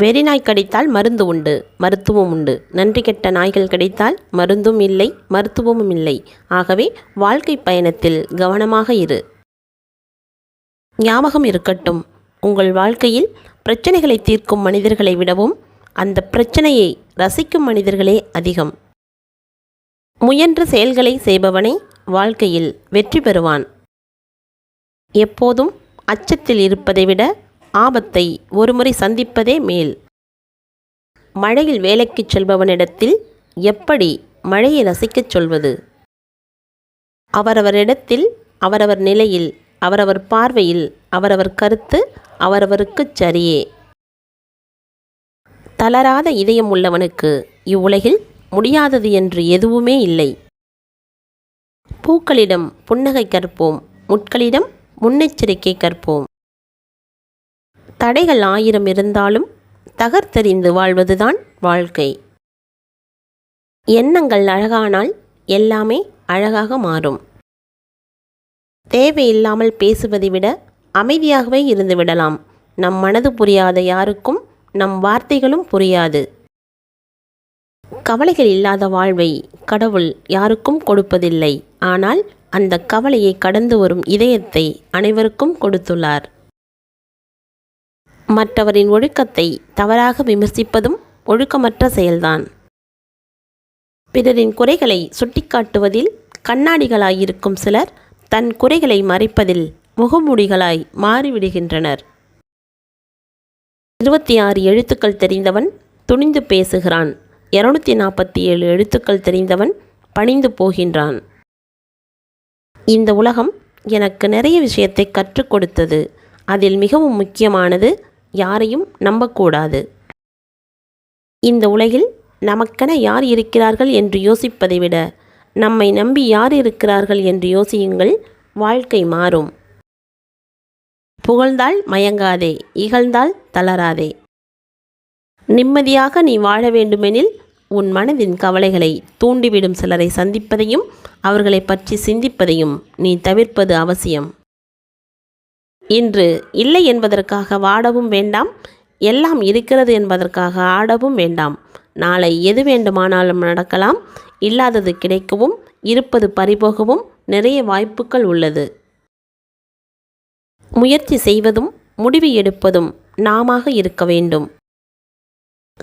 வெறிநாய் கடித்தால் மருந்து உண்டு மருத்துவம் உண்டு. நன்றி கெட்ட நாய்கள் கிடைத்தால் மருந்தும் இல்லை மருத்துவமும் இல்லை. ஆகவே வாழ்க்கை பயணத்தில் கவனமாக இரு. ஞாபகம் இருக்கட்டும். உங்கள் வாழ்க்கையில் பிரச்சனைகளை தீர்க்கும் மனிதர்களை விடவும் அந்த பிரச்சனையை ரசிக்கும் மனிதர்களே அதிகம். முயன்ற செயல்களை செய்பவனே வாழ்க்கையில் வெற்றி பெறுவான். எப்போதும் அச்சத்தில் இருப்பதை விட ஆபத்தை ஒருமுறை சந்திப்பதே மேல். மழையில் வேலைக்குச் செல்பவனிடத்தில் எப்படி மழையை ரசிக்கச் சொல்வது? அவரவரிடத்தில் அவரவர் நிலையில் அவரவர் பார்வையில் அவரவர் கருத்து அவரவருக்குச் சரியே. தளராத இதயம் உள்ளவனுக்கு இவ்வுலகில் முடியாதது என்று எதுவுமே இல்லை. பூக்களிடம் புன்னகை கற்போம் முட்களிடம் முன்னெச்சரிக்கை கற்போம். தடைகள் ஆயிரம் இருந்தாலும் தகர்த்தெறிந்து வாழ்வதுதான் வாழ்க்கை. எண்ணங்கள் அழகானால் எல்லாமே அழகாக மாறும். தேவையில்லாமல் பேசுவதை விட அமைதியாகவே இருந்து விடலாம். நம் மனது புரியாத யாருக்கும் நம் வார்த்தைகளும் புரியாது. கவலைகள் இல்லாத வாழ்வை கடவுள் யாருக்கும் கொடுப்பதில்லை. ஆனால் அந்த கவலையை கடந்து வரும் இதயத்தை அனைவருக்கும் கொடுத்துள்ளார். மற்றவரின் ஒழுக்கத்தை தவறாக விமர்சிப்பதும் ஒழுக்கமற்ற செயல்தான். பிறரின் குறைகளை சுட்டிக்காட்டுவதில் கண்ணாடிகளாயிருக்கும் சிலர் தன் குறைகளை மறைப்பதில் முகமூடிகளாய் மாறிவிடுகின்றனர். இருபத்தி ஆறு எழுத்துக்கள் தெரிந்தவன் துணிந்து பேசுகிறான். இருநூத்தி நாற்பத்தி ஏழு எழுத்துக்கள் தெரிந்தவன் பணிந்து போகின்றான். இந்த உலகம் எனக்கு நிறைய விஷயத்தை கற்றுக் கொடுத்தது. அதில் மிகவும் முக்கியமானது யாரையும் நம்பக்கூடாது. இந்த உலகில் நமக்கென யார் இருக்கிறார்கள் என்று யோசிப்பதை விட நம்மை நம்பி யார் இருக்கிறார்கள் என்று யோசியுங்கள் வாழ்க்கை மாறும். புகழ்ந்தால் மயங்காதே இகழ்ந்தால் தளராதே. நிம்மதியாக நீ வாழ வேண்டுமெனில் உன் மனதின் கவலைகளை தூண்டிவிடும் சிலரை சந்திப்பதையும் அவர்களை பற்றி சிந்திப்பதையும் நீ தவிர்ப்பது அவசியம். இன்று இல்லை என்பதற்காக வாடவும் வேண்டாம் எல்லாம் இருக்கிறது என்பதற்காக ஆடவும் வேண்டாம். நாளை எது வேண்டுமானாலும் நடக்கலாம் இல்லாதது கிடைக்கவும் இருப்பது பறிபோகவும் நிறைய வாய்ப்புகள் உள்ளது. முயற்சி செய்வதும் முடிவு எடுப்பதும் நாமாக இருக்க வேண்டும்.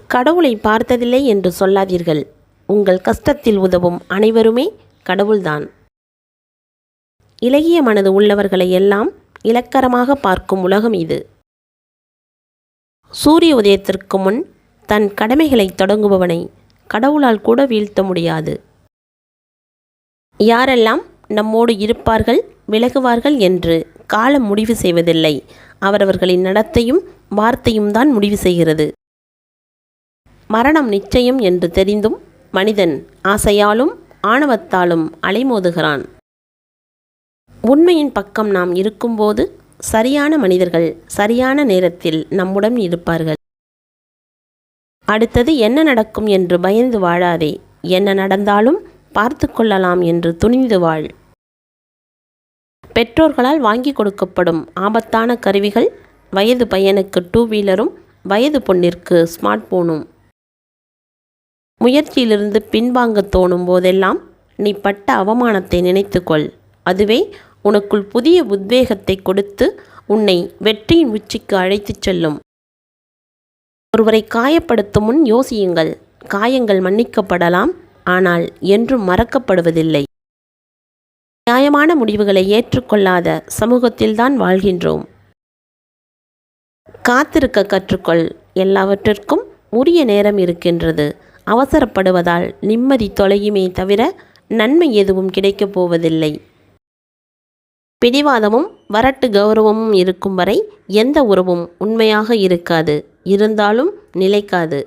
கடவுளை பார்த்ததில்லை என்று சொல்லாதீர்கள். உங்கள் கஷ்டத்தில் உதவும் அனைவருமே கடவுள்தான். இலகிய மனது உள்ளவர்களை எல்லாம் இலக்கரமாக பார்க்கும் உலகம் இது. சூரிய உதயத்திற்கு முன் தன் கடமைகளை தொடங்குபவனை கடவுளால் கூட வீழ்த்த முடியாது. யாரெல்லாம் நம்மோடு இருப்பார்கள் விலகுவார்கள் என்று காலம் முடிவு செய்வதில்லை. அவரவர்களின் நடத்தையும் வார்த்தையும் தான் முடிவு செய்கிறது. மரணம் நிச்சயம் என்று தெரிந்தும் மனிதன் ஆசையாலும் ஆணவத்தாலும் அலைமோதுகிறான். உண்மையின் பக்கம் நாம் இருக்கும்போது சரியான மனிதர்கள் சரியான நேரத்தில் நம்முடன் இருப்பார்கள். அடுத்தது என்ன நடக்கும் என்று பயந்து வாழாதே. என்ன நடந்தாலும் பார்த்து கொள்ளலாம் என்று துணிந்து வாழ். பெற்றோர்களால் வாங்கி கொடுக்கப்படும் ஆபத்தான கருவிகள் வயது பையனுக்கு டூ வீலரும் வயது பொண்ணிற்கு ஸ்மார்ட் போனும் முயற்சியிலிருந்து பின்வாங்க தோணும் போதெல்லாம் நீ பட்ட அவமானத்தை நினைத்துக்கொள் அதுவே உனக்குள் புதிய உத்வேகத்தை கொடுத்து உன்னை வெற்றியின் உச்சிக்கு அழைத்துச் செல்லும். ஒருவரை காயப்படுத்தும் முன் யோசியுங்கள். காயங்கள் மன்னிக்கப்படலாம் ஆனால் என்றும் மறக்கப்படுவதில்லை. நியாயமான முடிவுகளை ஏற்றுக்கொள்ளாத சமூகத்தில்தான் வாழ்கின்றோம். காத்திருக்க கற்றுக்கொள். எல்லாவற்றிற்கும் உரிய நேரம் இருக்கின்றது. அவசரப்படுவதால் நிம்மதி தொலையுமே தவிர நன்மை எதுவும் கிடைக்கப் போவதில்லை. பிடிவாதமும் வரட்டு கௌரவமும் இருக்கும் வரை எந்த உறவும் உண்மையாக இருக்காது இருந்தாலும் நிலைக்காது.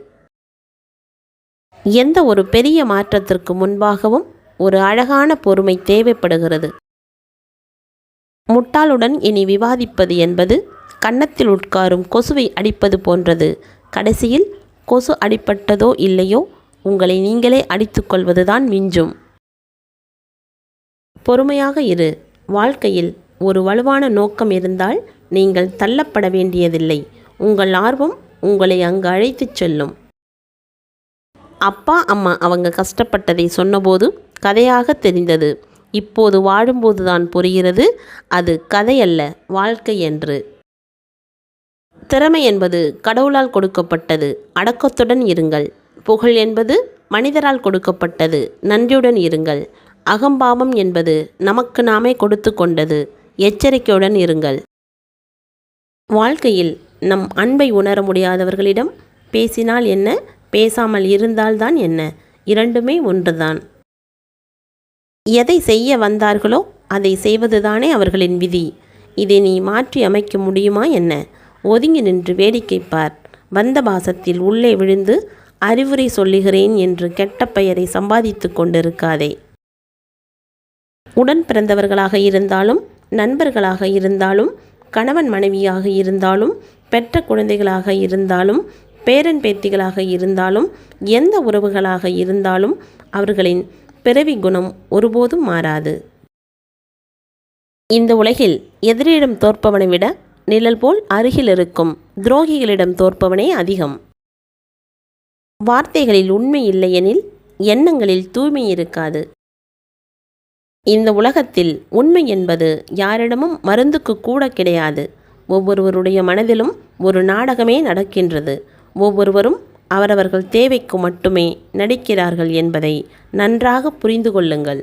எந்த ஒரு பெரிய மாற்றத்திற்கு முன்பாகவும் ஒரு அழகான பொறுமை தேவைப்படுகிறது. முட்டாளுடன் இனி விவாதிப்பது என்பது கன்னத்தில் உட்காரும் கொசுவை அடிப்பது போன்றது. கடைசியில் கொசு அடிப்பட்டதோ இல்லையோ உங்களை நீங்களே அடித்துக்கொள்வதுதான் மிஞ்சும். பொறுமையாக இரு. வாழ்க்கையில் ஒரு வலுவான நோக்கம் இருந்தால் நீங்கள் தள்ளப்பட வேண்டியதில்லை. உங்கள் ஆர்வம் உங்களை அங்கு அழைத்துச் செல்லும். அப்பா அம்மா அவங்க கஷ்டப்பட்டதை சொன்னபோது கதையாக தெரிந்தது. இப்போது வாழும்போதுதான் புரிகிறது அது கதையல்ல வாழ்க்கை என்று. திறமை என்பது கடவுளால் கொடுக்கப்பட்டது அடக்கத்துடன் இருங்கள். புகழ் என்பது மனிதரால் கொடுக்கப்பட்டது நன்றியுடன் இருங்கள். அகம்பாவம் என்பது நமக்கு நாமே கொடுத்து கொண்டது. எச்சரிக்கையுடன் இருங்கள். வாழ்க்கையில் நம் அன்பை உணர முடியாதவர்களிடம் பேசினால் என்ன? பேசாமல் இருந்தால்தான் என்ன? இரண்டுமே ஒன்றுதான். எதை செய்ய வந்தார்களோ அதை செய்வதுதானே அவர்களின் விதி. இதை நீ மாற்றி அமைக்க முடியுமா என்ன? ஒதுங்கி நின்று வேடிக்கை பார். வந்த பாசத்தில் உள்ளே விழுந்து அறிவுரை சொல்லுகிறேன் என்று கெட்ட பெயரை சம்பாதித்து கொண்டிருக்காதே. உடன் பிறந்தவர்களாக இருந்தாலும் நண்பர்களாக இருந்தாலும் கணவன் மனைவியாக இருந்தாலும் பெற்ற குழந்தைகளாக இருந்தாலும் பேரன் பேத்திகளாக இருந்தாலும் எந்த உறவுகளாக இருந்தாலும் அவர்களின் பிறவி குணம் ஒருபோதும் மாறாது. இந்த உலகில் எதிரியிடம் தோற்பவனை விட நிழல் போல் அருகில் இருக்கும் துரோகிகளிடம் தோற்பவனே அதிகம். வார்த்தைகளில் உண்மை இல்லையெனில் எண்ணங்களில் தூய்மை இருக்காது. இந்த உலகத்தில் உண்மை என்பது யாரிடமும் மருந்துக்கு கூட கிடையாது. ஒவ்வொருவருடைய மனதிலும் ஒரு நாடகமே நடக்கின்றது. ஒவ்வொருவரும் அவரவர்கள் தேவைக்கு மட்டுமே நடிக்கிறார்கள் என்பதை நன்றாக புரிந்து கொள்ளுங்கள்.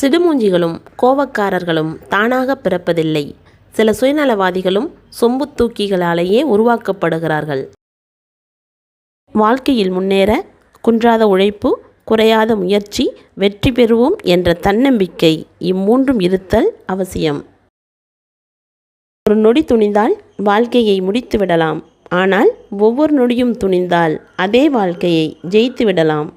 சிடுமூஞ்சிகளும் கோபக்காரர்களும் தானாக பிறப்பதில்லை. சில சுயநலவாதிகளும் சொம்பு தூக்கிகளாலேயே உருவாக்கப்படுகிறார்கள். வாழ்க்கையில் முன்னேற குன்றாத உழைப்பு குறையாத முயற்சி வெற்றி பெறுவோம் என்ற தன்னம்பிக்கை இம்மூன்றும் இருத்தல் அவசியம். ஒரு நொடி துணிந்தால் வாழ்க்கையை முடித்து விடலாம். ஆனால் ஒவ்வொரு நொடியும் துணிந்தால் அதே வாழ்க்கையை ஜெயித்து விடலாம்.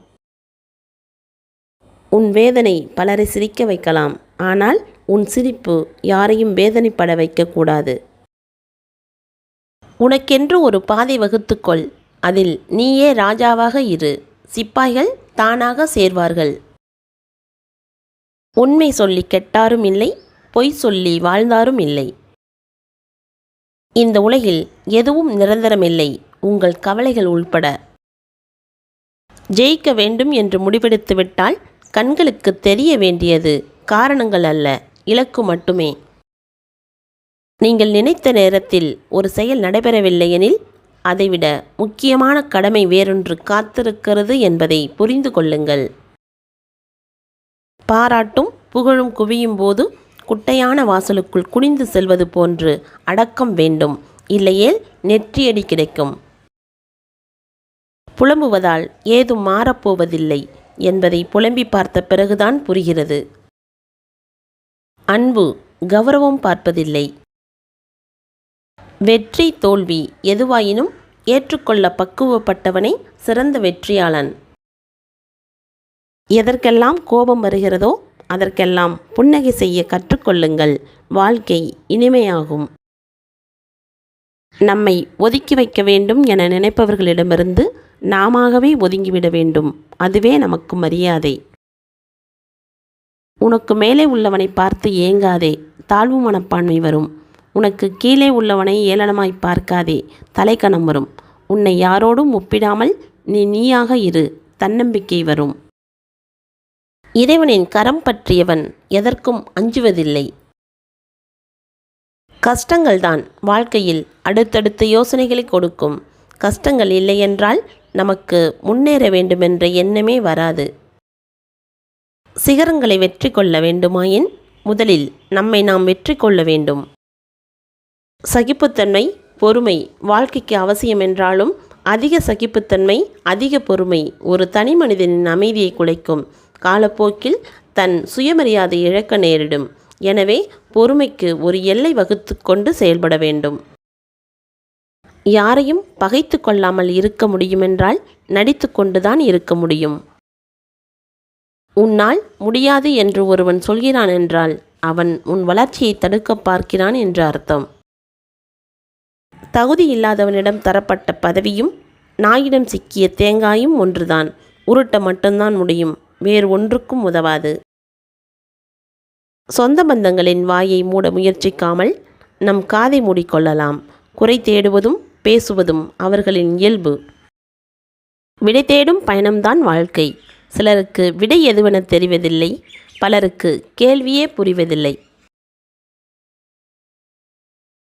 உன் வேதனை பலரை சிரிக்க வைக்கலாம். ஆனால் உன் சிரிப்பு யாரையும் வேதனைப்பட வைக்கக்கூடாது உனக்கென்று ஒரு பாதை வகுத்துக்கொள் அதில் நீயே ராஜாவாக இரு. சிப்பாய்கள் தானாக சேர்வார்கள். உண்மை சொல்லி கெட்டாரும் இல்லை பொய் சொல்லி வாழ்ந்தாரும் இல்லை. இந்த உலகில் எதுவும் நிரந்தரமில்லை உங்கள் கவலைகள் உள்பட. ஜெயிக்க வேண்டும் என்று முடிவெடுத்துவிட்டால் கண்களுக்கு தெரிய வேண்டியது காரணங்கள் அல்ல இலக்கு மட்டுமே. நீங்கள் நினைத்த நேரத்தில் ஒரு செயல் நடைபெறவில்லை எனில் அதைவிட முக்கியமான கடமை வேறொன்று காத்திருக்கிறது என்பதை புரிந்து கொள்ளுங்கள். பாராட்டும் புகழும் குவியும் போது குட்டையான வாசலுக்குள் குனிந்து செல்வது போன்று அடக்கம் வேண்டும். இல்லையேல் நெற்றியடி கிடைக்கும். புலம்புவதால் ஏதும் மாறப்போவதில்லை என்பதை புலம்பி பார்த்த பிறகுதான் புரிகிறது. அன்பு கௌரவம் பார்ப்பதில்லை. வெற்றி தோல்வி எதுவாயினும் ஏற்றுக்கொள்ள பக்குவப்பட்டவனே சிறந்த வெற்றியாளன். எதற்கெல்லாம் கோபம் வருகிறதோ அதற்கெல்லாம் புன்னகை செய்ய கற்றுக்கொள்ளுங்கள். வாழ்க்கை இனிமையாகும். நம்மை ஒதுக்கி வைக்க வேண்டும் என நினைப்பவர்களிடமிருந்து நாமவே ஒதுங்கிவிட வேண்டும். அதுவே நமக்கு மரியாதை. உனக்கு மேலே உள்ளவனை பார்த்து ஏங்காதே. தாழ்வு மனப்பான்மை வரும். உனக்கு கீழே உள்ளவனை ஏளனமாய் பார்க்காதே தலைக்கணம் வரும். உன்னை யாரோடும் ஒப்பிடாமல் நீ நீயாக இரு தன்னம்பிக்கை வரும். இறைவனின் கரம் பற்றியவன் எதற்கும் அஞ்சுவதில்லை. கஷ்டங்கள்தான் வாழ்க்கையில் அடுத்தடுத்த யோசனைகளை கொடுக்கும். கஷ்டங்கள் இல்லையென்றால் நமக்கு முன்னேற வேண்டுமென்ற எண்ணமே வராது. சிகரங்களை வெற்றி கொள்ள வேண்டுமாயின் முதலில் நம்மை நாம் வெற்றி கொள்ள வேண்டும். சகிப்புத்தன்மை பொறுமை வாழ்க்கைக்கு அவசியம் என்றாலும் அதிக சகிப்புத்தன்மை அதிக பொறுமை ஒரு தனி மனிதனின் அமைதியை குலைக்கும். காலப்போக்கில் தன் சுயமரியாதை இழக்க நேரிடும். எனவே பொறுமைக்கு ஒரு எல்லை வகுத்து கொண்டு செயல்பட வேண்டும். யாரையும் பகைத்து கொள்ளாமல் இருக்க முடியுமென்றால் நடித்து கொண்டுதான் இருக்க முடியும். உன்னால் முடியாது என்று ஒருவன் சொல்கிறான் என்றால் அவன் உன் வளர்ச்சியை தடுக்க பார்க்கிறான் என்று அர்த்தம். தகுதி இல்லாதவனிடம் தரப்பட்ட பதவியும் நாயிடம் சிக்கிய தேங்காயும் ஒன்றுதான். உருட்ட மட்டும்தான் முடியும். வேறு ஒன்றுக்கும் உதவாது. சொந்த பந்தங்களின் வாயை மூட முயற்சிக்காமல் நம் காதை மூடிக்கொள்ளலாம். குறை தேடுவதும் பேசுவதும் அவர்களின் இயல்பு. விடை தேடும் பயணம்தான் வாழ்க்கை. சிலருக்கு விடை எதுவென தெரிவதில்லை. பலருக்கு கேள்வியே புரிவதில்லை.